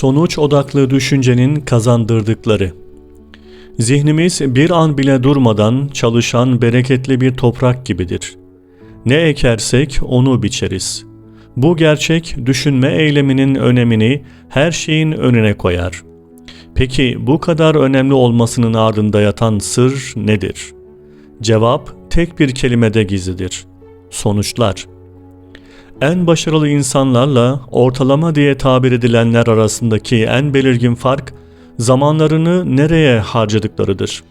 Sonuç odaklı düşüncenin kazandırdıkları. Zihnimiz bir an bile durmadan çalışan bereketli bir toprak gibidir. Ne ekersek onu biçeriz. Bu gerçek düşünme eyleminin önemini her şeyin önüne koyar. Peki bu kadar önemli olmasının ardında yatan sır nedir? Cevap tek bir kelimede gizlidir. Sonuçlar. En başarılı insanlarla ortalama diye tabir edilenler arasındaki en belirgin fark zamanlarını nereye harcadıklarıdır.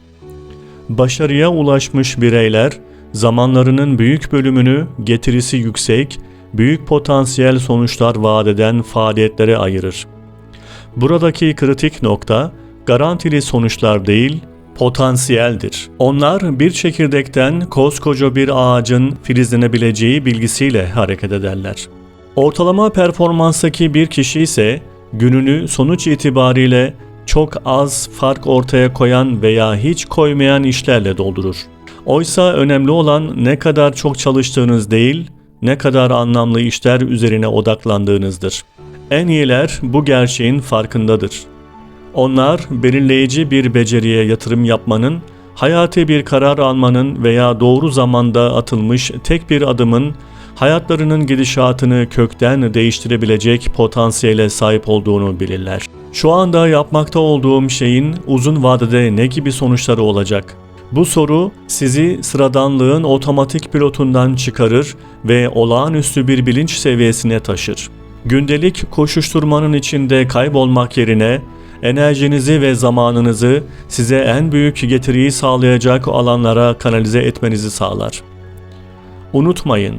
Başarıya ulaşmış bireyler zamanlarının büyük bölümünü getirisi yüksek, büyük potansiyel sonuçlar vaat eden faaliyetlere ayırır. Buradaki kritik nokta garantili sonuçlar değil, potansiyeldir. Onlar bir çekirdekten koskoca bir ağacın filizlenebileceği bilgisiyle hareket ederler. Ortalama performanstaki bir kişi ise gününü sonuç itibariyle çok az fark ortaya koyan veya hiç koymayan işlerle doldurur. Oysa önemli olan ne kadar çok çalıştığınız değil, ne kadar anlamlı işler üzerine odaklandığınızdır. En iyiler bu gerçeğin farkındadır. Onlar belirleyici bir beceriye yatırım yapmanın, hayati bir karar almanın veya doğru zamanda atılmış tek bir adımın hayatlarının gidişatını kökten değiştirebilecek potansiyele sahip olduğunu bilirler. Şu anda yapmakta olduğum şeyin uzun vadede ne gibi sonuçları olacak? Bu soru sizi sıradanlığın otomatik pilotundan çıkarır ve olağanüstü bir bilinç seviyesine taşır. Gündelik koşuşturmanın içinde kaybolmak yerine enerjinizi ve zamanınızı size en büyük getiriyi sağlayacak alanlara kanalize etmenizi sağlar. Unutmayın,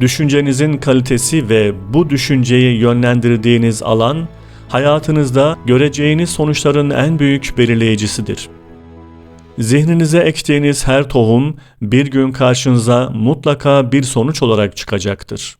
düşüncenizin kalitesi ve bu düşünceyi yönlendirdiğiniz alan hayatınızda göreceğiniz sonuçların en büyük belirleyicisidir. Zihninize ektiğiniz her tohum bir gün karşınıza mutlaka bir sonuç olarak çıkacaktır.